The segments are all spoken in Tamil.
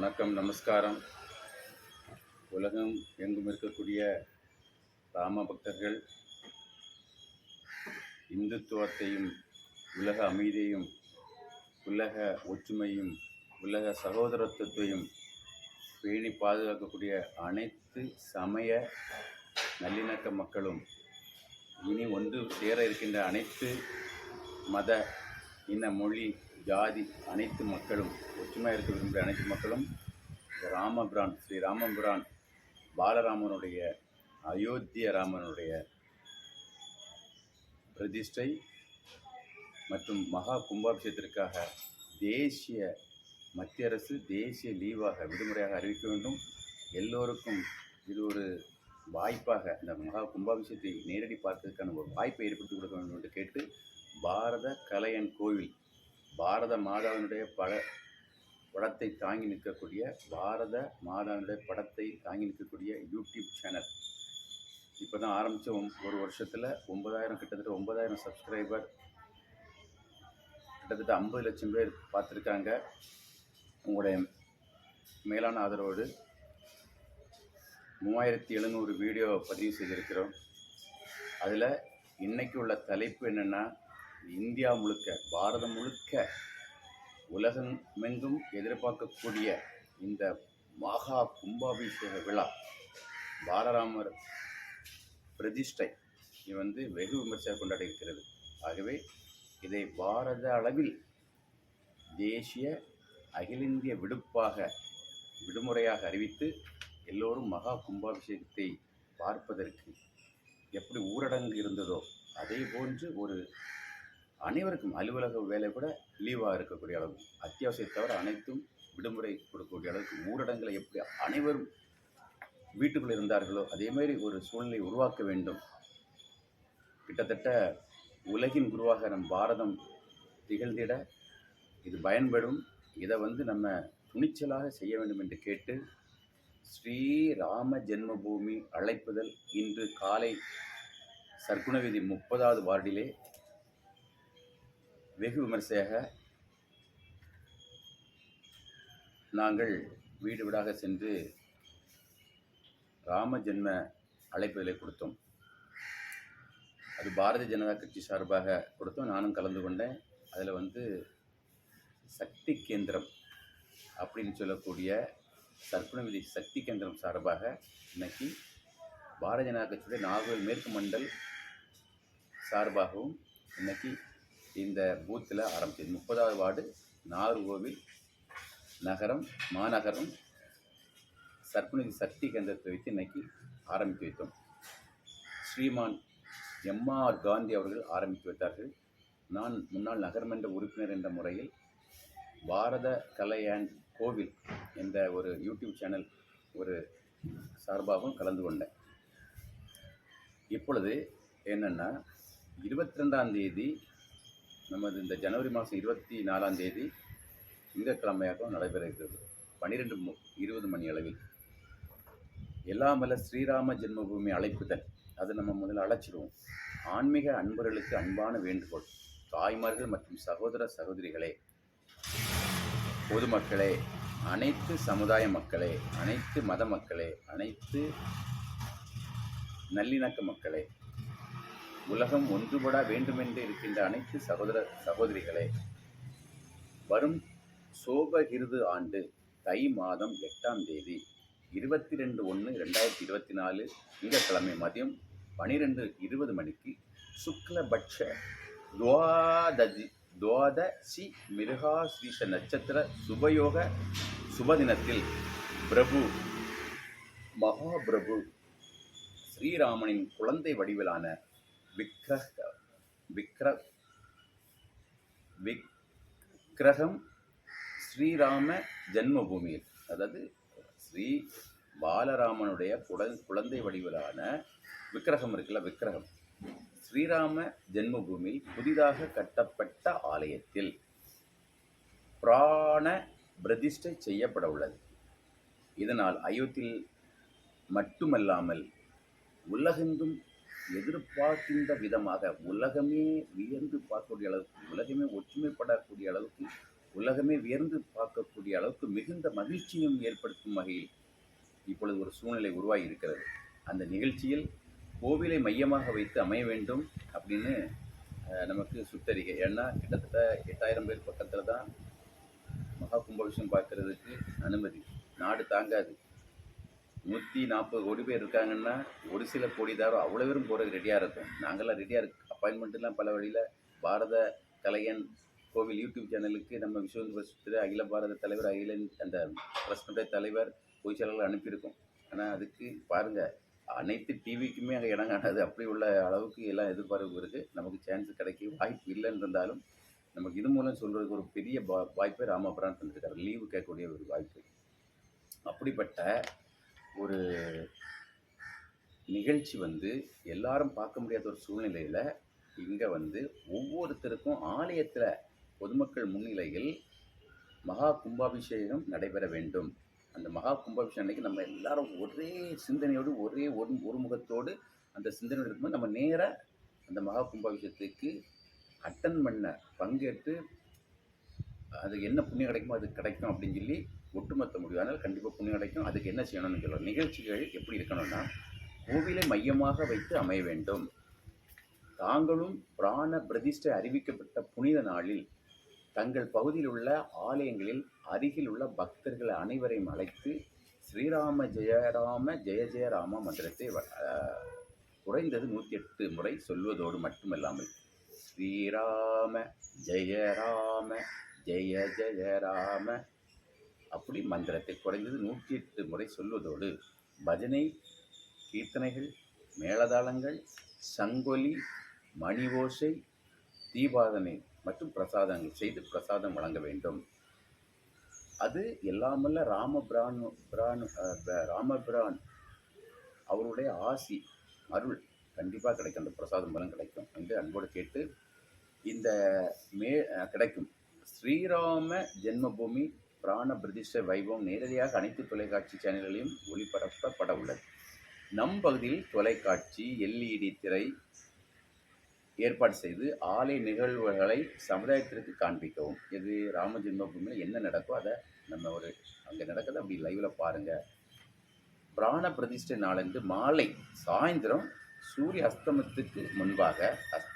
வணக்கம் நமஸ்காரம். உலகம் எங்கும் இருக்கக்கூடிய ராம பக்தர்கள் இந்துத்துவத்தையும் உலக அமைதியையும் உலக ஒற்றுமையும் உலக சகோதரத்துவத்தையும் பேணி பாதுகாக்கக்கூடிய அனைத்து சமய நல்லிணக்க மக்களும் இனி ஒன்று சேர இருக்கின்ற அனைத்து மத இன மொழி ஜாதி அனைத்து மக்களும் ஒற்றுமையாக இருக்க விரும்புகிற அனைத்து மக்களும் ராமபிரான் ஸ்ரீ ராமபிரான் பாலராமனுடைய அயோத்திய ராமனுடைய பிரதிஷ்டை மற்றும் மகா கும்பாபிஷேகத்திற்காக தேசிய மத்திய அரசு தேசிய லீவாக விடுமுறையாக அறிவிக்க வேண்டும். எல்லோருக்கும் இது ஒரு வாய்ப்பாக இந்த மகா கும்பாபிஷேகத்தை நேரடி பார்த்ததுக்கான ஒரு வாய்ப்பை ஏற்படுத்தி கொடுக்க வேண்டும் என்று கேட்டு பாரத கலையன் கோவில் பாரத மாதாவினுடைய பட படத்தை தாங்கி நிற்கக்கூடிய பாரத மாதாவினுடைய படத்தை தாங்கி நிற்கக்கூடிய யூடியூப் சேனல் இப்போ தான் ஆரம்பித்த ஒரு வருஷத்தில் ஒன்பதாயிரம் கிட்டத்தட்ட ஒன்பதாயிரம் சப்ஸ்கிரைபர் கிட்டத்தட்ட ஐம்பது லட்சம் பேர் பார்த்துருக்காங்க. உங்களுடைய மேலான ஆதரவோடு மூவாயிரத்தி எழுநூறு வீடியோ பதிவு செய்திருக்கிறோம். அதில் இன்றைக்கி உள்ள தலைப்பு என்னென்னா இந்தியா முழுக்க பாரதம் முழுக்க உலகமெங்கும் எதிர்பார்க்கக்கூடிய இந்த மகா கும்பாபிஷேக விழா பாலராமர் பிரதிஷ்டை இது வந்து வெகு விமர்சையாக கொண்டாடி இருக்கிறது ஆகவே இதை பாரத அளவில் தேசிய அகில இந்திய விடுப்பாக விடுமுறையாக அறிவித்து எல்லோரும் மகா கும்பாபிஷேகத்தை பார்ப்பதற்கு எப்படி ஊரடங்கு இருந்ததோ அதே போன்று ஒரு அனைவருக்கும் அலுவலக வேலை கூட லீவாக இருக்கக்கூடிய அளவு. அத்தியாவசியம் தவிர அனைத்தும் விடுமுறை கொடுக்கக்கூடிய அளவுக்கு ஊரடங்கில் எப்படி அனைவரும் வீட்டுக்குள் இருந்தார்களோ அதே மாதிரி ஒரு சூழ்நிலை உருவாக்க வேண்டும். கிட்டத்தட்ட உலகின் குருவாக நம் பாரதம் திகழ்ந்திட இது பயன்படும். இதை வந்து நம்ம துணிச்சலாக செய்ய வேண்டும் என்று கேட்டு ஸ்ரீராம ஜென்மபூமி அழைப்புதல் இன்று காலை சர்க்குணவீதி முப்பதாவது வார்டிலே வெகு விமர்சையாக நாங்கள் வீடு வீடாக சென்று ராம ஜென்ம அழைப்புகளை கொடுத்தோம். அது பாரதிய ஜனதா கட்சி சார்பாக கொடுத்தோம். நானும் கலந்து கொண்டேன். அதில் வந்து சக்தி கேந்திரம் அப்படின்னு சொல்லக்கூடிய சர்க்குணவிதி சக்தி கேந்திரம் சார்பாக இன்னைக்கு பாரதிய ஜனதா கட்சியுடைய நாகூர் மேற்கு மண்டல் சார்பாகவும் இன்னைக்கு இந்த பூத்தில் ஆரம்பிச்சது. முப்பதாவது வார்டு நாகர்கோவில் நகரம் மாநகரம் சர்க்குணவிதி சக்தி கேந்திரத்தை வைத்து இன்னைக்கு ஆரம்பித்து வைத்தோம். ஸ்ரீமான் எம்ஆர் காந்தி அவர்கள் ஆரம்பித்து வைத்தார்கள். நான் முன்னாள் நகர்மன்ற உறுப்பினர் என்ற முறையில் பாரத கலை அண்ட் கோவில் என்ற ஒரு யூடியூப் சேனல் ஒரு சார்பாகவும் கலந்து கொண்டேன். இப்பொழுது என்னென்னா இருபத்தி ரெண்டாம் தேதி நமது இந்த ஜனவரி மாதம் இருபத்தி நாலாம் தேதி திங்கட்கிழமையாக நடைபெற இருக்கிறது பன்னிரெண்டு மு இருபது மணி அளவில். எல்லாமல்ல ஸ்ரீராம ஜென்மபூமி அழைப்புதல். அது நம்ம முதல்ல அழைச்சிடுவோம். ஆன்மீக அன்பர்களுக்கு அன்பான வேண்டுகோள். தாய்மார்கள் மற்றும் சகோதர சகோதரிகளே பொதுமக்களே அனைத்து சமுதாய மக்களே அனைத்து மத மக்களே அனைத்து நல்லிணக்க மக்களே உலகம் ஒன்றுபட வேண்டுமென்று இருக்கின்ற அனைத்து சகோதர சகோதரிகளே வரும் சோபகிருது ஆண்டு தை மாதம் எட்டாம் தேதி இருபத்தி ரெண்டு ஒன்று ரெண்டாயிரத்தி இருபத்தி நாலு திங்கட்கிழமை மதியம் பனிரெண்டு இருபது மணிக்கு சுக்லபட்ச துவாததி துவாதசி மிருகா மிருகாஸ்ரீஷ நட்சத்திர சுபயோக சுபதினத்தில் பிரபு மகாபிரபு ஸ்ரீராமனின் குழந்தை வடிவிலான விக்கிரக விக்ர விக்கிரகம் ஸ்ரீராம ஜென்மபூமியில். அதாவது ஸ்ரீ பாலராமனுடைய குழந் குழந்தை வடிவிலான விக்கிரகம் இருக்குல்ல விக்கிரகம். ஸ்ரீராம ஜென்மபூமியில் புதிதாக கட்டப்பட்ட ஆலயத்தில் பிராண பிரதிஷ்டை செய்யப்பட உள்ளது. இதனால் அயோத்தியில் மட்டுமல்லாமல் உலகெங்கும் எதிர்பார்க்கின்ற விதமாக உலகமே வியந்து பார்க்கக்கூடிய அளவுக்கு உலகமே ஒற்றுமைப்படக்கூடிய அளவுக்கு உலகமே வியந்து பார்க்கக்கூடிய அளவுக்கு மிகுந்த மகிழ்ச்சியும் ஏற்படுத்தும் வகையில் இப்பொழுது ஒரு சூழ்நிலை உருவாகி இருக்கிறது அந்த நிகழ்ச்சியில் கோவிலை மையமாக வைத்து அமைய வேண்டும் அப்படின்னு நமக்கு சுத்தரிக்கை ஏன்னா கிட்டத்தட்ட எட்டாயிரம் பேர் பக்கத்தில் தான் மகா கும்பாபிஷேகம் பார்க்கறதுக்கு அனுமதி. நாடு தாங்காது. நூற்றி நாற்பது கோடி பேர் இருக்காங்கன்னா ஒரு சில கோடிதாரம் அவ்வளோ பேரும் போகிறதுக்கு ரெடியாக இருக்கும் நாங்கள்லாம் ரெடியாக இருக்கு. அப்பாயின்மெண்ட்லாம் பல வழியில் பாரத கலையன் கோவில் யூடியூப் சேனலுக்கு நம்ம விஸ்வந்து பரிசுத்திர அகில பாரத தலைவர் அகில அந்த பிரஸ்னுடைய தலைவர் பொய்ச்செயலாளர் அனுப்பியிருக்கோம். ஆனால் அதுக்கு பாருங்கள் அனைத்து டிவிக்குமே அங்கே இடம் காணாது. அப்படி உள்ள அளவுக்கு எல்லாம் எதிர்பார்ப்பு இருக்குது நமக்கு சான்ஸ் கிடைக்க வாய்ப்பு இல்லைன்னு இருந்தாலும் நமக்கு இது மூலம் சொல்கிறதுக்கு ஒரு பெரிய வா வாய்ப்பை ராமபுரான் தந்திருக்காரு. லீவு கேட்கக்கூடிய ஒரு வாய்ப்பு. அப்படிப்பட்ட ஒரு நிகழ்ச்சி வந்து எல்லாரும் பார்க்க முடியாத ஒரு சூழ்நிலையில் இங்கே வந்து ஒவ்வொருத்தருக்கும் ஆலயத்தில் பொதுமக்கள் முன்னிலையில் மகா கும்பாபிஷேகம் நடைபெற வேண்டும். அந்த மகா கும்பாபிஷேகம் அன்னைக்கு நம்ம எல்லாரும் ஒரே சிந்தனையோடு ஒரே ஒரு ஒருமுகத்தோடு அந்த சிந்தனையோடு இருக்கும்போது நம்ம நேராக அந்த மகா கும்பாபிஷேகத்துக்கு அட்டன் பண்ண பங்கேற்று அது என்ன புண்ணியம் கிடைக்குமோ அது கிடைக்கும் அப்படின்னு சொல்லி ஒட்டுமொத்த முடிவு. அதனால் கண்டிப்பாக புண்ணியம் கிடைக்கும். அதுக்கு என்ன செய்யணும்னு சொல்லுவோம் நிகழ்ச்சிகள் எப்படி இருக்கணும்னா கோவிலை மையமாக வைத்து அமைய வேண்டும். தாங்களும் பிராண பிரதிஷ்டை அறிவிக்கப்பட்ட புனித நாளில் தங்கள் பகுதியில் உள்ள ஆலயங்களில் அருகில் உள்ள பக்தர்கள் அனைவரையும் அழைத்து ஸ்ரீராம ஜெயராம ஜெய ஜெயராம மந்திரத்தை வ- குறைந்தது நூற்றி எட்டு முறை சொல்வதோடு மட்டுமல்லாமல் ஸ்ரீராம ஜெயராம ஜெய ஜெயராம அப்படி மந்திரத்தை குறைந்தது நூற்றி எட்டு முறை சொல்வதோடு பஜனை கீர்த்தனைகள் மேளதாளங்கள் சங்கொலி மணி ஓசை தீபாதனை மற்றும் பிரசாதங்கள் செய்து பிரசாதம் வழங்க வேண்டும். அது எல்லாமல்ல ராமபிரான் பிரான் அஹ், ராமபிரான் அவருடைய ஆசி அருள் கண்டிப்பாக கிடைக்கும். அந்த பிரசாதம் மூலம் கிடைக்கும் என்று அன்போடு கேட்டு இந்த மே கிடைக்கும். ஸ்ரீராம ஜென்மபூமி பிராண பிரதிஷ்ட வைபவம் நேரடியாக அனைத்து தொலைக்காட்சி சேனல்களையும் ஒளிபரப்பப்பட உள்ளது. நம் பகுதியில் தொலைக்காட்சி எல்இடி திரை ஏற்பாடு செய்து ஆலை நிகழ்வுகளை சமுதாயத்திற்கு காண்பிக்கவும். இது ராம ஜென்மபூமியில் என்ன நடக்கோ அதை நம்ம ஒரு அங்கே நடக்கிறத அப்படி லைவில் பாருங்கள் பிராண பிரதிஷ்டை நாளன்று மாலை சாயந்தரம் சூரிய அஸ்தமனத்துக்கு முன்பாக அஸ்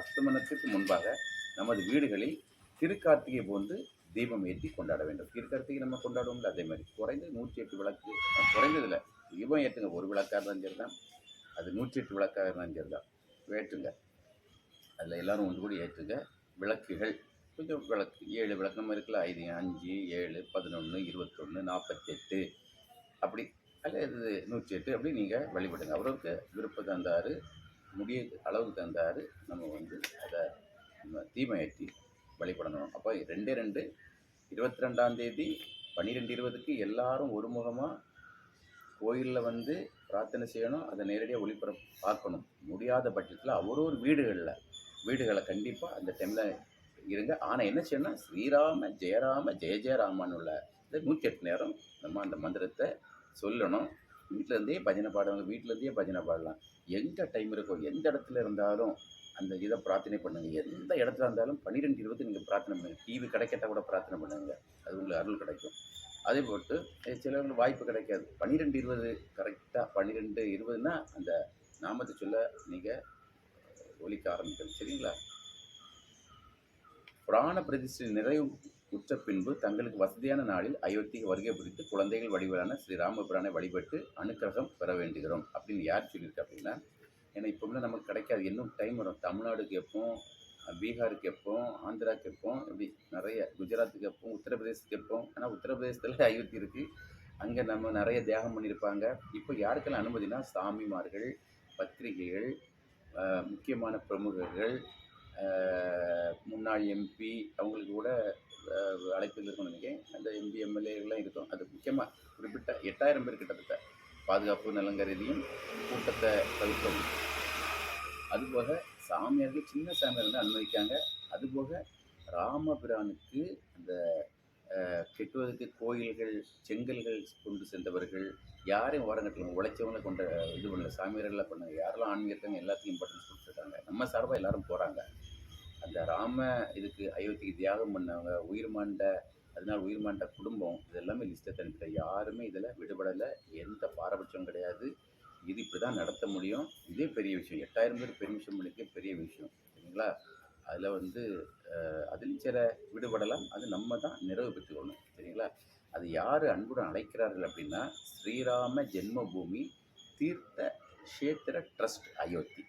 அஸ்தமனத்துக்கு முன்பாக நமது வீடுகளில் திருக்கார்த்திகை போன்று தீபம் ஏற்றி கொண்டாட வேண்டும். திருக்கார்த்திகை நம்ம கொண்டாடுவோம்ல அதே மாதிரி குறைந்தது நூற்றி எட்டு விளக்கு குறைந்ததில்ல. தீபம் ஏற்றுங்க. ஒரு விளக்காக இருந்தாலும் சரி தான் அது நூற்றி எட்டு விளக்காக இருந்தாலும் சரி தான் ஏற்றுங்க அதில் எல்லோரும் ஒன்று கூடி ஏற்றுங்க. விளக்குகள். கொஞ்சம் விளக்கு. ஏழு விளக்கு நம்ம இருக்குல்ல. ஐந்து அஞ்சு ஏழு பதினொன்று இருபத்தொன்று நாற்பத்தெட்டு. அப்படி. அல்ல இது நூற்றி எட்டு அப்படி நீங்கள் வழிபடுங்க. அவருக்கு விருப்பம் தந்தார் முடிய அளவுக்கு தந்தார். நம்ம வந்து அதை நம்ம தீபம் ஏற்றி அப்போ ரெண்டு ரெண்டு இருபத்தி ரெண்டாம் தேதி பன்னிரெண்டு இருபதுக்கு எல்லாரும் ஒருமுகமாக கோயிலில் வந்து பிரார்த்தனை செய்யணும். அதை நேரடியாக ஒளிபரப்பு பார்க்கணும். முடியாத பட்சத்தில் ஒரு ஒரு வீடுகளில் வீடுகளை கண்டிப்பாக அந்த டைமில் இருங்க. ஆனால் என்ன செய்யணும் ஸ்ரீராம ஜெயராம ஜெய ஜெயராமன்னு உள்ள இந்த நூற்றி எட்டு நேரம் நம்ம அந்த மந்திரத்தை சொல்லணும். வீட்டிலேருந்தே பஜனை பாடுவாங்க வீட்டிலேருந்தே பஜனை பாடலாம். எங்கே டைம் இருக்கோ எந்த இடத்துல இருந்தாலும் அந்த இதை பிரார்த்தனை பண்ணுங்கள் எந்த இடத்துல இருந்தாலும் பன்னிரெண்டு இருபது நீங்கள் பிரார்த்தனை பண்ணுங்கள் டிவி கிடைக்கட்டால் கூட பிரார்த்தனை பண்ணுங்கள் அது உங்களுக்கு அருள் கிடைக்கும். அதே போட்டு சிலவங்களுக்கு வாய்ப்பு கிடைக்காது. பன்னிரெண்டு இருபது கரெக்டாக பன்னிரெண்டு இருபதுன்னா அந்த நாமத்தை சொல்ல நீங்கள் ஒலிக்க ஆரம்பிக்கணும். சரிங்களா? புராண பிரதிஷ்டை நிறைவு உற்ற பின்பு தங்களுக்கு வசதியான நாளில் அயோத்திக்கு வருகை புரிந்து குழந்தைகள் வடிவிலான ஸ்ரீராமபுரானை வழிபட்டு அனுக்கிரகம் பெற வேண்டுகிறோம் அப்படின்னு யார் சொல்லியிருக்கா அப்படின்னா ஏன்னா இப்போ நமக்கு கிடைக்காது. இன்னும் டைம் வரும். தமிழ்நாடுக்கு எப்போ பீகாருக்கு எப்போ ஆந்திராக்கு எப்போ இப்படி நிறைய குஜராத்துக்கு எப்போ உத்தரப்பிரதேசத்துக்கு எப்போ ஆனால் உத்தரப்பிரதேசத்தில் அயோத்தி இருக்குது அங்கே நம்ம நிறைய தியாகம் பண்ணியிருப்பாங்க இப்போ யாருக்கெல்லாம் அனுமதினா சாமிமார்கள் பத்திரிகைகள் முக்கியமான பிரமுகர்கள் முன்னாள் எம்பி அவங்களுக்கு கூட அழைப்பில் இருக்கணும் நினைக்கிறேன். அந்த எம்பி எம்எல்ஏகள்லாம் இருக்கும். அது முக்கியமாக குறிப்பிட்ட எட்டாயிரம் பேர் கிட்டத்தட்ட பாதுகாப்பு நலங்கருதியும் கூட்டத்தை தவிர்க்கணும் அதுபோக சாமியார்கள் சின்ன சாமியார் வந்து அனுமதிக்காங்க. அதுபோக ராமபிரானுக்கு அந்த கெட்டுவதற்கு கோயில்கள் செங்கல்கள் கொண்டு சென்றவர்கள் யாரையும் ஓரங்கட்டில் உழைச்சவங்களை கொண்ட இது பண்ணல சாமியார்கள்லாம் பண்ணாங்க. யாரெல்லாம் ஆன்மீகத்தாங்க எல்லாத்தையும் இம்பார்ட்டன்ஸ் கொடுத்துருக்காங்க. நம்ம சார்பாக எல்லாரும் போகிறாங்க அந்த ராம இதுக்கு அயோத்திக்கு தியாகம் பண்ணவங்க உயிர் மாண்ட அதனால் உயிர் மாண்ட குடும்பம் இதெல்லாமே லிஸ்ட்டை தனிப்பட்ட யாருமே இதில் விடுபடலை. எந்த பாரபட்சம் கிடையாது. இது இப்படி தான் நடத்த முடியும். இதே பெரிய விஷயம். எட்டாயிரம் பேர் பெர்மிஷன் பண்ணிக்க பெரிய விஷயம். சரிங்களா? அதில் வந்து அதிலும் அதில் சில விடுபடலாம். அது நம்ம தான் நிறைவு பெற்றுக்கணும். சரிங்களா? அது யார் அன்புடன் அழைக்கிறார்கள் அப்படின்னா ஸ்ரீராம ஜென்மபூமி தீர்த்த கஷேத்திர ட்ரஸ்ட் அயோத்தி.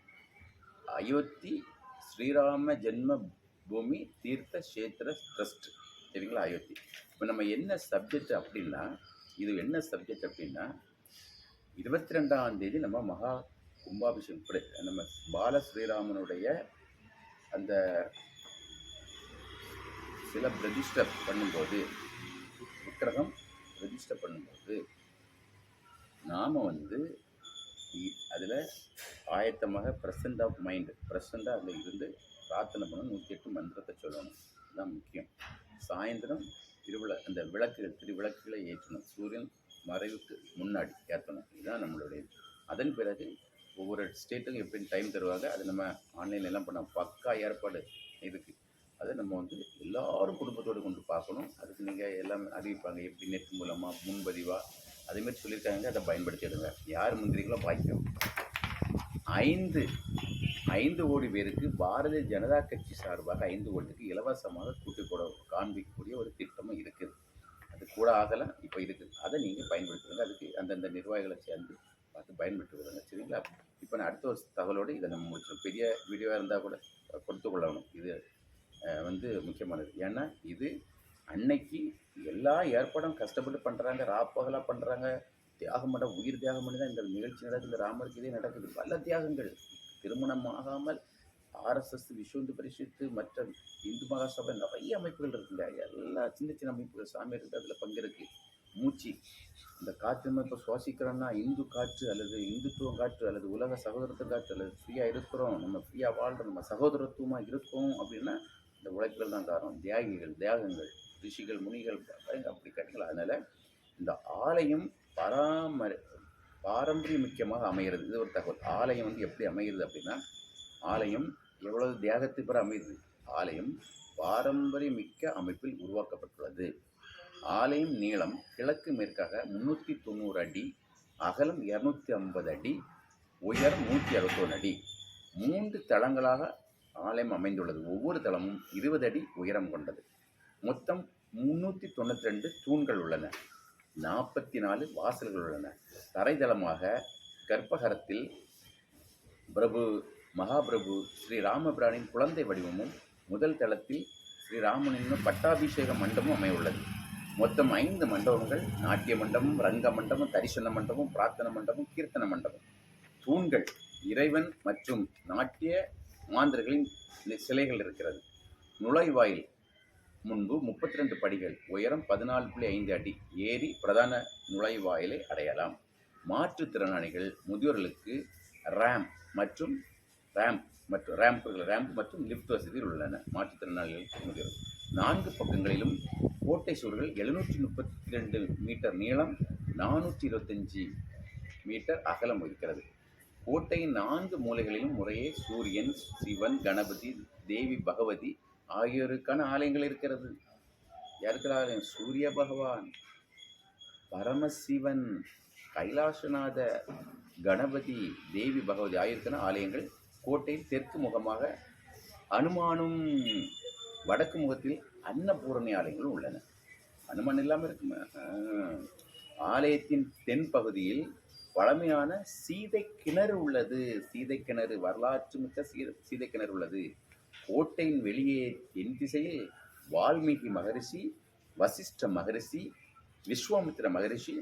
அயோத்தி ஸ்ரீராம ஜென்ம பூமி தீர்த்த கஷேத்திர ட்ரஸ்ட். சரிங்களா? அயோத்தி. இப்போ நம்ம என்ன சப்ஜெக்ட் அப்படின்னா இது என்ன சப்ஜெக்ட் அப்படின்னா இருபத்தி ரெண்டாம் தேதி நம்ம மகா கும்பாபிஷேகம். இப்படி நம்ம பால ஸ்ரீராமனுடைய அந்த சில ரெஜிஸ்டர் பண்ணும்போது விக்கிரகம் ரெஜிஸ்டர் பண்ணும்போது நாம் வந்து அதில் ஆயத்தமாக ப்ரெசன்ட் ஆஃப் மைண்டு ப்ரெசண்ட்டாக அதில் இருந்து பிரார்த்தனை பண்ணணும். நூற்றி எட்டு மந்திரத்தை சொல்லணும். தான் முக்கியம். சாயந்தரம் திருவிழா அந்த விளக்குகள் திருவிளக்குகளை ஏற்றணும். சூரியன் மறைவுக்கு முன்னாடி ஏற்றணும் இதுதான் நம்மளுடைய அதன் பிறகு ஒவ்வொரு ஸ்டேட்டுக்கும் எப்படி டைம் தருவாங்க. அது நம்ம ஆன்லைனில் எல்லாம் பண்ண பக்கா ஏற்பாடு இதுக்கு. அதை நம்ம வந்து எல்லாரும் குடும்பத்தோடு கொண்டு பார்க்கணும். அதுக்கு நீங்கள் எல்லாம் அறிவிப்பாங்க. எப்படி நெட் மூலமாக முன்பதிவாக அதேமாதிரி சொல்லியிருக்காங்க. அதை பயன்படுத்திடுங்க. யார் முந்திரிகளோ பாக்கியம் ஐந்து ஐந்து கோடி பேருக்கு பாரதிய ஜனதா கட்சி சார்பாக ஐந்து கோடிக்கு இலவசமாக கூட்டு போட காண்பிக்கக்கூடிய ஒரு திட்டமும் இருக்குது. கூட ஆகலாம் இப்போ இருக்குது அதை நீங்கள் பயன்படுத்துங்க அதுக்கு அந்தந்த நிர்வாகிகளை சேர்ந்து பார்த்து பயன்படுத்துகிறாங்க சரிங்களா? இப்போ நான் அடுத்த ஒரு தகவலோடு இதை நம்ம முடிச்சிடும் பெரிய வீடியோவாக இருந்தால் கூட கொடுத்து கொள்ளணும். இது வந்து முக்கியமானது. ஏன்னா இது அன்னைக்கு எல்லா ஏற்பாடும் கஷ்டப்பட்டு பண்ணுறாங்க ராப்பகலாக பண்ணுறாங்க தியாகம் பண்ண உயிர் தியாகம் பண்ணி தான் இந்த நிகழ்ச்சி நடக்குது. ராமருக்கு இதே நடக்குது. பல தியாகங்கள். திருமணம் ஆகாமல் ஆர்எஸ்எஸ் விஸ்வ இந்து மற்ற இந்து மகாசபை நிறைய அமைப்புகள் இருக்குங்க. எல்லா சின்ன சின்ன அமைப்புகள் சாமி இருக்குது அதில் பங்கிருக்கு மூச்சு. இந்த காற்று நம்ம இப்போ சுவாசிக்கிறோம்னா இந்து காற்று அல்லது இந்துத்துவம் காற்று அல்லது உலக சகோதரத்துவ காற்று அல்லது ஃப்ரீயாக இருக்கிறோம் நம்ம ஃப்ரீயாக வாழ்கிறோம் நம்ம சகோதரத்துவமாக இருக்கோம் அப்படின்னா இந்த உழைப்புகள் தான் காரணம். தியாகிகள் தியாகங்கள் ரிஷிகள் முனிகள் அப்படி கேட்டீங்களா. அதனால் இந்த ஆலயம் பராமரி பாரம்பரியம் முக்கியமாக அமைகிறது. இது ஒரு தகவல். ஆலயம் வந்து எப்படி அமைகிறது அப்படின்னா ஆலயம் எவ்வளவு தியாகத்தை பெற அமைகிறது ஆலயம் பாரம்பரிய மிக்க அமைப்பில் உருவாக்கப்பட்டுள்ளது. ஆலயம் நீளம் கிழக்கு மேற்காக முந்நூற்றி தொண்ணூறு அடி அகலம் இரநூத்தி ஐம்பது அடி உயரம் நூற்றி அறுபத்தொன்று அடி. மூன்று தளங்களாக ஆலயம் அமைந்துள்ளது. ஒவ்வொரு தளமும் இருபது அடி உயரம் கொண்டது. மொத்தம் முன்னூற்றி தொண்ணூற்றி ரெண்டு தூண்கள் உள்ளன. நாற்பத்தி நாலு வாசல்கள் உள்ளன. தரைதளமாக கர்ப்பகரத்தில் பிரபு மகாபிரபு ஸ்ரீ ராமபிரானின் குழந்தை வடிவமும் முதல் தளத்தில் ஸ்ரீராமனின் பட்டாபிஷேக மண்டபமும் அமையுள்ளது மொத்தம் ஐந்து மண்டபங்கள் நாட்டிய மண்டபம் ரங்க மண்டபம் தரிசன மண்டபம் பிரார்த்தன மண்டபம் கீர்த்தன மண்டபம். தூண்கள் இறைவன் மற்றும் நாட்டிய மாந்தர்களின் சிலைகள் இருக்கிறது. நுழைவாயில் முன்பு முப்பத்தி ரெண்டு படிகள் உயரம் பதினாலு புள்ளி ஐந்து அடி ஏறி பிரதான நுழைவாயிலை அடையலாம். மாற்றுத்திறனாளிகள் முதியோர்களுக்கு ரேம் மற்றும் ரேம்ப் மற்றும் ரேம்புகள் ரேம்ப் மற்றும் லிஃப்ட் வசதிகள் உள்ளன. மாற்றுத்திறனாளிகள் முதியோர் நான்கு பக்கங்களிலும் கோட்டை சுவர்கள் எழுநூற்றி முப்பத்தி ரெண்டு மீட்டர் நீளம் நானூற்றி இருபத்தஞ்சி மீட்டர் அகலம் இருக்கிறது கோட்டையின் நான்கு மூலைகளிலும் முறையே சூரியன் சிவன் கணபதி தேவி பகவதி ஆகியோருக்கான ஆலயங்கள் இருக்கிறது. யாருக்கிற ஆலயம் சூரிய பகவான் பரமசிவன் கைலாசநாத கணபதி தேவி பகவதி ஆகியோருக்கான ஆலயங்கள் கோட்டையில் தெற்கு முகமாக அனுமானும் வடக்கு முகத்தில் அன்னபூரணி ஆலயங்களும் உள்ளன. அனுமான் இல்லாமல் இருக்குமா ஆலயத்தின் தென் பகுதியில் பழமையான சீதை கிணறு உள்ளது. சீதை கிணறு வரலாற்று மிக்க சீ சீதை கிணறு உள்ளது. கோட்டையின் வெளியே தென் திசையில் வால்மீகி மகரிஷி வசிஷ்ட மகரிஷி விஸ்வாமித்திர மகரிஷி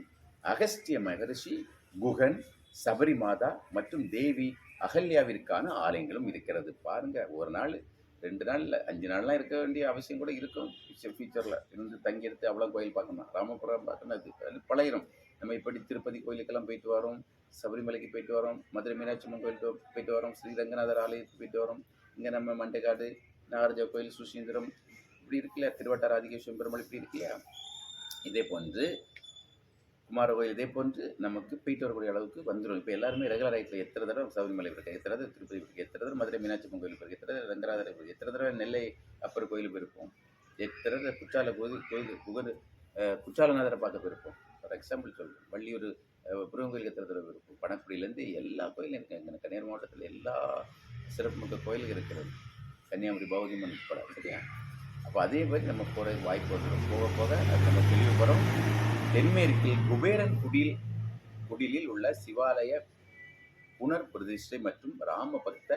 அகஸ்திய மகரிஷி குகன் சபரி மாதா மற்றும் தேவி அகல்யாவிற்கான ஆலயங்களும் இருக்கிறது. பாருங்க ஒரு நாள் ரெண்டு நாள் அஞ்சு நாள்லாம் இருக்க வேண்டிய அவசியம் கூட இருக்கும். ஃபியூச்சரில் இருந்து தங்கி அவ்வளோ கோயில் பார்க்கணும். ராமபுரம் பார்க்கணும் அது பழையிடும் நம்ம இப்படி திருப்பதி கோயிலுக்கெல்லாம் போயிட்டு வரோம்? சபரிமலைக்கு போயிட்டு வரோம். மதுரை மீனாட்சி அம்மன் கோயிலுக்கு போயிட்டு வரோம். ஸ்ரீரங்கநாதர் ஆலயத்துக்கு போயிட்டு வரோம். இங்கே நம்ம மண்டைக்காடு நாகராஜா கோயில் சுசீந்திரம் இப்படி இருக்குல்ல? திருவட்டார ஆதிகேஸ்வரம் பெருமாள் இப்படி இருக்கு இல்லையா இதே போன்று குமார கோயில். இதே போன்று நமக்கு போயிட்டு வரக்கூடிய அளவுக்கு வந்துடும் இப்போ எல்லாருமே ரெகுலர் ஆகிட்டு எத்தனை தடவை சபரிமலை இருக்கு எத்தனை தடவை திருப்பதி இருக்கு எத்தனை தடவை மதுரை மீனாட்சி அம்மன் கோயில் இருக்கு எத்தனை தடவை ரங்கராதரை இருக்கு எத்தனை தடவை நெல்லை அப்பர் கோயில் போயிருப்போம். எத்தனை தடவை குற்றால கோயில் கோயில் புகழ் குற்றாலநாதரை பார்க்க போயிருப்போம். ஃபார் எக்ஸாம்பிள் சொல்லுவோம் வள்ளியூர் அஹ், முருகன் கோயிலுக்கு எத்தனை தடவை இருக்கும் பணக்குடியிலேருந்து எல்லா கோயிலும் இருக்குது எங்கள் கன்னியாகுமரி மாவட்டத்தில் எல்லா சிறப்புமிக்க கோயிலுக்கு இருக்கிறது. கன்னியாகுமரி பௌதிமன் உட்பட சரியா? அப்போ அதே மாதிரி நம்ம போகிற வாய்ப்பு வந்துடும் போக போக அது நம்ம தெளிவுபடும் தென்மேற்கில் குபேரன் குடில் குடிலில் உள்ள சிவாலய புனர் பிரதிஷ்டை மற்றும் ராமபக்த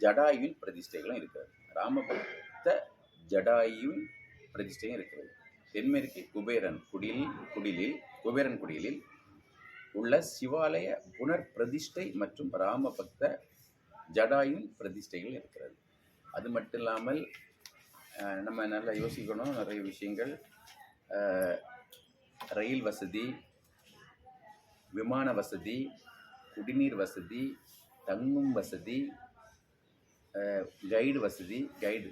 ஜடாயுவின் பிரதிஷ்டைகளும் இருக்கிறது. ராமபக்த ஜடாயுவின் பிரதிஷ்டையும் இருக்கிறது. தென்மேற்கில் குபேரன் குடில் குடிலில் குபேரன் குடிலில் உள்ள சிவாலய புனர் பிரதிஷ்டை மற்றும் ராமபக்த ஜடாயுவின் பிரதிஷ்டைகள் இருக்கிறது. அது மட்டும் இல்லாமல் நம்ம நல்லா யோசிக்கணும். நிறைய விஷயங்கள். ரயில் வசதி விமான வசதி குடிநீர் வசதி தங்கும் வசதி கைடு வசதி கைடு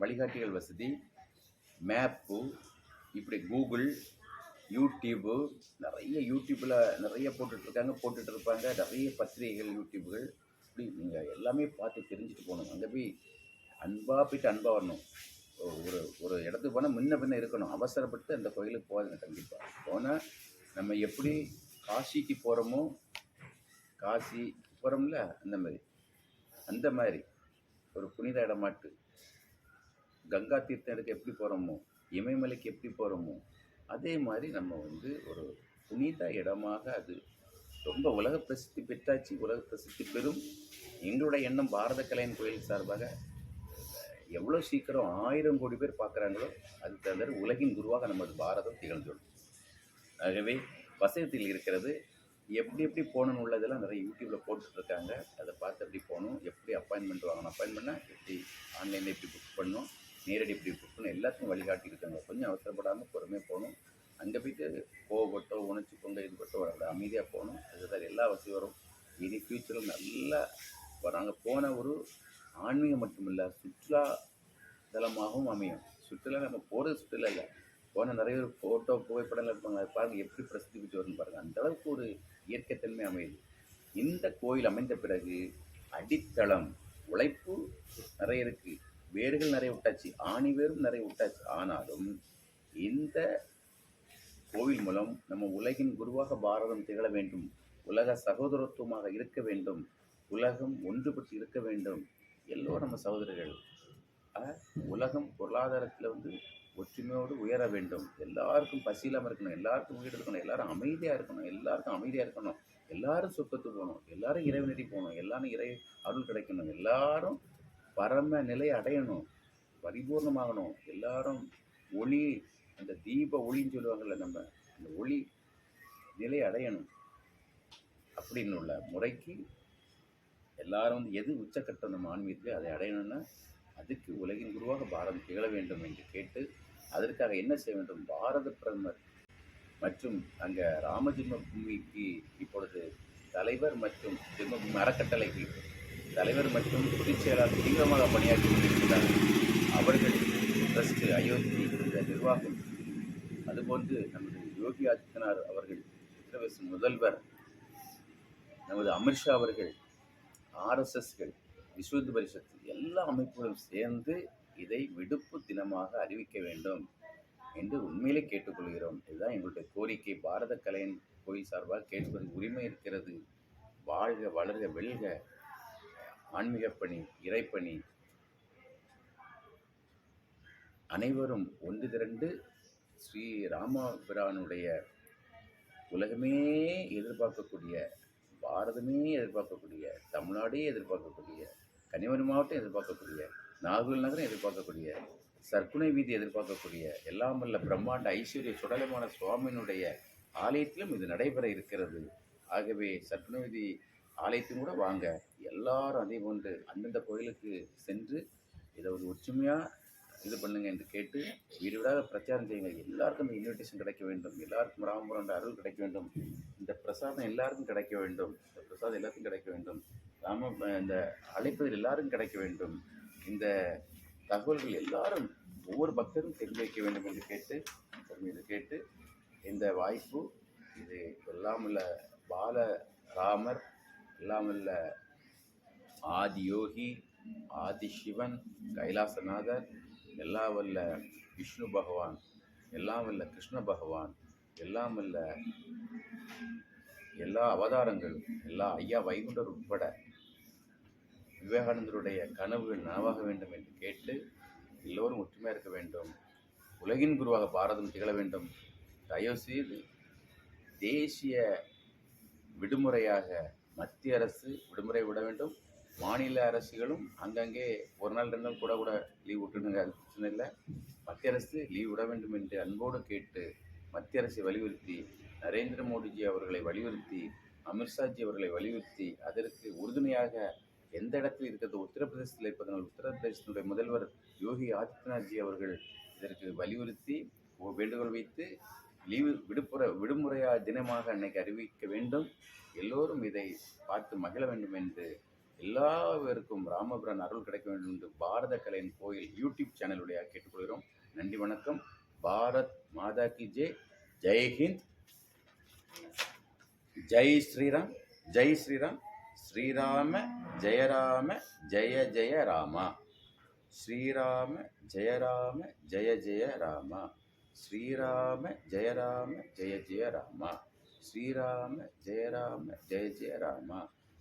வழிகாட்டிகள் வசதி மேப்பு இப்படி கூகுள் யூடியூப்பு நிறைய யூடியூப்பில் நிறைய போட்டுட்ருக்காங்க போட்டுட்டு இருப்பாங்க நிறைய பத்திரிகைகள் யூடியூப்புகள் இப்படி நீங்கள் எல்லாமே பார்த்து தெரிஞ்சுட்டு போகணும். அங்கே போய் அன்பாக போயிட்டு அன்பாக வரணும். ஒரு ஒரு இடத்துக்கு போனால் முன்ன பின்ன இருக்கணும். அவசரப்பட்டு அந்த கோயிலுக்கு போகாதுங்க கண்டிப்பாக போனால் நம்ம எப்படி காசிக்கு போகிறோமோ காசி போகிறோம்ல அந்த மாதிரி. அந்த மாதிரி. ஒரு புனித இடமாட்டு. கங்கா தீர்த்தம் எடுக்க எப்படி போகிறோமோ இமயமலைக்கு எப்படி போகிறோமோ அதே மாதிரி நம்ம வந்து ஒரு புனித இடமாக அது ரொம்ப உலக பிரசித்தி பெற்றாச்சு. உலக பிரசித்தி பெறும். எங்களுடைய எண்ணம் பாரத கலையின் கோயில் சார்பாக எவ்வளோ சீக்கிரம் ஆயிரம் கோடி பேர் பார்க்குறாங்களோ அதுக்கு தகுந்த உலகின் குருவாக நமது பாரதம் திகழ்ந்துள்ளது. ஆகவே வசதியில் இருக்கிறது எப்படி எப்படி போகணும்னு உள்ளதெல்லாம் நிறைய யூடியூப்பில் போட்டுட்ருக்காங்க. அதை பார்த்து எப்படி போகணும் எப்படி அப்பாயின்மெண்ட் வாங்கணும் அப்பாயின்மெண்ட்னா எப்படி ஆன்லைனில் எப்படி புக் பண்ணணும் நேரடி எப்படி புக் பண்ணணும் எல்லாத்துக்கும் வழிகாட்டி இருக்காங்க கொஞ்சம் அவசரப்படாமல் பொறுமையாக போகணும். அங்கே போயிட்டு கோவப்பட்டோ உணர்ச்சி கொண்ட இதுபட்டோ பட்டோ அமைதியாக போகணும். அதுதான் எல்லா வசதி வரும். இனி ஃப்யூச்சரில் நல்லா நாங்கள் போன ஒரு ஆன்மீகம் மட்டுமில்லை சுற்றுலா தலமாகவும் அமையும். சுற்றுலா நம்ம போகிறது சுற்றுலா இல்லை. போன நிறைய பேர் ஃபோட்டோ புகைப்படங்கள் இருப்பாங்க அதை பாருங்க எப்படி பிரசித்தி பெற்று வரும்னு பாருங்கள் அந்த அளவுக்கு ஒரு இயற்கைத்தன்மை அமையுது. இந்த கோயில் அமைந்த பிறகு அடித்தளம் உழைப்பு நிறைய இருக்குது வேர்கள் நிறைய விட்டாச்சு. ஆணி வேரும் நிறைய விட்டாச்சு. ஆனாலும் இந்த கோவில் மூலம் நம்ம உலகின் குருவாக பாரதம் திகழ வேண்டும். உலக சகோதரத்துவமாக இருக்க வேண்டும். உலகம் ஒன்றுபட்டு இருக்க வேண்டும். எல்லோரும் நம்ம சகோதரர்கள். உலகம் பொருளாதாரத்தில் வந்து ஒற்றுமையோடு உயர வேண்டும். எல்லாருக்கும் பசி இல்லாமல் இருக்கணும். எல்லாருக்கும் உயிர் இருக்கணும் எல்லாரும் அமைதியாக இருக்கணும். எல்லாருக்கும் அமைதியாக இருக்கணும். எல்லாரும் சொர்க்கத்துக்கு போகணும். எல்லாரும் இறைவனடி போகணும். எல்லாரும் இறை அருள் கிடைக்கணும். எல்லாரும் பரம நிலை அடையணும். பரிபூர்ணமாகணும். எல்லாரும் ஒளி அந்த தீப ஒளின்னு சொல்லுவாங்கள்ல நம்ம அந்த ஒளி நிலை அடையணும். அப்படின்னு உள்ள முறைக்கு எல்லாரும் வந்து எது உச்சக்கட்டம் நம்ம ஆன்மீகத்திலே அதை அடையணும்னா அதுக்கு உலகின் குருவாக பாரதம் திகழ வேண்டும் என்று கேட்டு அதற்காக என்ன செய்ய வேண்டும்? பாரத பிரதமர் மற்றும் அங்கே ராமஜென்ம பூமிக்கு இப்பொழுது தலைவர் மற்றும் ஜென்மபூமி அறக்கட்டளைக்கு தலைவர் மற்றும் பொதுச் செயலாளர் தீவிரமாக பணியாற்றி கொண்டிருக்கிறார். அவர்கள் ட்ரஸ்ட் அயோத்தி இந்த நிர்வாகம் அதுபோன்று நமது யோகி ஆதித்யநாத் அவர்கள் உத்தரப்பிரதேச முதல்வர் நமது அமித்ஷா அவர்கள் ஆர்எஸ்எஸ்கள் விஸ்வந்து பரிஷத்து எல்லா அமைப்புகளும் சேர்ந்து இதை விடுப்பு தினமாக அறிவிக்க வேண்டும் என்று உண்மையிலே கேட்டுக்கொள்கிறோம். இதுதான் எங்களுடைய கோரிக்கை. பாரத கலையின் கோயில் சார்பாக கேட்பது உரிமை இருக்கிறது. வாழ்க வளர்க வெல்க. ஆன்மீக பணி இறைப்பணி அனைவரும் ஒன்று திரண்டு ஸ்ரீ ராமபிரானுடைய உலகமே எதிர்பார்க்கக்கூடிய பாரதமே எதிர்பார்க்கக்கூடிய தமிழ்நாடே எதிர்பார்க்கக்கூடிய கன்னியாகுமரி மாவட்டம் எதிர்பார்க்கக்கூடிய நாகூர் நகரம் எதிர்பார்க்கக்கூடிய சர்க்குணை வீதி எதிர்பார்க்கக்கூடிய எல்லாம் வல்ல பிரம்மாண்ட ஐஸ்வர்ய சுடலமான சுவாமியினுடைய ஆலயத்திலும் இது நடைபெற இருக்கிறது. ஆகவே சர்க்குணை வீதி ஆலயத்திலும் கூட வாங்க. எல்லாரும் அதே போன்று அந்தந்த கோயிலுக்கு சென்று இதை ஒரு ஒற்றுமையாக இது பண்ணுங்க என்று கேட்டு வீடு வீடாக பிரச்சாரம் செய்யுங்க எல்லாருக்கும் இந்த இன்விடேஷன் கிடைக்க வேண்டும். எல்லாருக்கும் ராமபுரம் அருள் கிடைக்க வேண்டும். இந்த பிரசாதம் எல்லாருக்கும் கிடைக்க வேண்டும். இந்த பிரசாதம் எல்லாருக்கும் கிடைக்க வேண்டும். ராம இந்த அழைப்பதில் எல்லாருக்கும் கிடைக்க வேண்டும். இந்த தகவல்கள் எல்லாரும் ஒவ்வொரு பக்தரும் தெரிந்து வைக்க வேண்டும் என்று கேட்டு இதை கேட்டு இந்த வாய்ப்பு இது எல்லாம் பால ராமர் எல்லாம் ஆதியோகி ஆதிசிவன் கைலாசநாதர் எல்லாம் வல்ல விஷ்ணு பகவான் எல்லாம் வல்ல கிருஷ்ண பகவான் எல்லாம் வல்ல எல்லா அவதாரங்களும் எல்லா ஐயா வைகுண்டர் உட்பட விவேகானந்தருடைய கனவுகள் நனவாக வேண்டும் என்று கேட்டு எல்லோரும் ஒற்றுமையாக இருக்க வேண்டும். உலகின் குருவாக பாரதம் திகழ வேண்டும். தயவுசெய்து தேசிய விடுமுறையாக மத்திய அரசு விடுமுறை விட வேண்டும். மாநில அரசுகளும் அங்கங்கே ஒரு நாள் ரெண்டு நாள் கூட கூட லீவ் விட்டுடுங்க அது பிரச்சனை இல்லை. மத்திய அரசு லீவ் விட வேண்டும் என்று அன்போடு கேட்டு மத்திய அரசை வலியுறுத்தி நரேந்திர மோடிஜி அவர்களை வலியுறுத்தி அமித்ஷாஜி அவர்களை வலியுறுத்தி அதற்கு உறுதுணையாக எந்த இடத்தில் இருக்கிறது? உத்தரப்பிரதேசத்தில் இருப்பதனால் உத்தரப்பிரதேசத்தினுடைய முதல்வர் யோகி ஆதித்யநாத்ஜி அவர்கள் இதற்கு வலியுறுத்தி வேண்டுகோள் வைத்து லீவு விடுப்புற விடுமுறையா தினமாக அன்னைக்கு அறிவிக்க வேண்டும். எல்லோரும் இதை பார்த்து மகிழ வேண்டும் என்று எல்லாருக்கும் ராமபுரன் அருள் கிடைக்க வேண்டும் என்று பாரத கலையின் கோயில் யூடியூப் சேனலுடைய கேட்டுக்கொள்கிறோம். நன்றி வணக்கம். பாரத் மாதா கி ஜெய் ஜெய் ஹிந்த். ஜெய் ஸ்ரீராம். ஜெய் ஸ்ரீராம். ஸ்ரீராம ஜெயராம ஜெய ஜெய ராமா. ஸ்ரீராம ஜெயராம ஜெய ஜெய ராமா. ஸ்ரீராம ஜெயராம ஜெய ஜெய ராமா. ஸ்ரீராம ஜெயராம ஜெய ஜெய ராமா.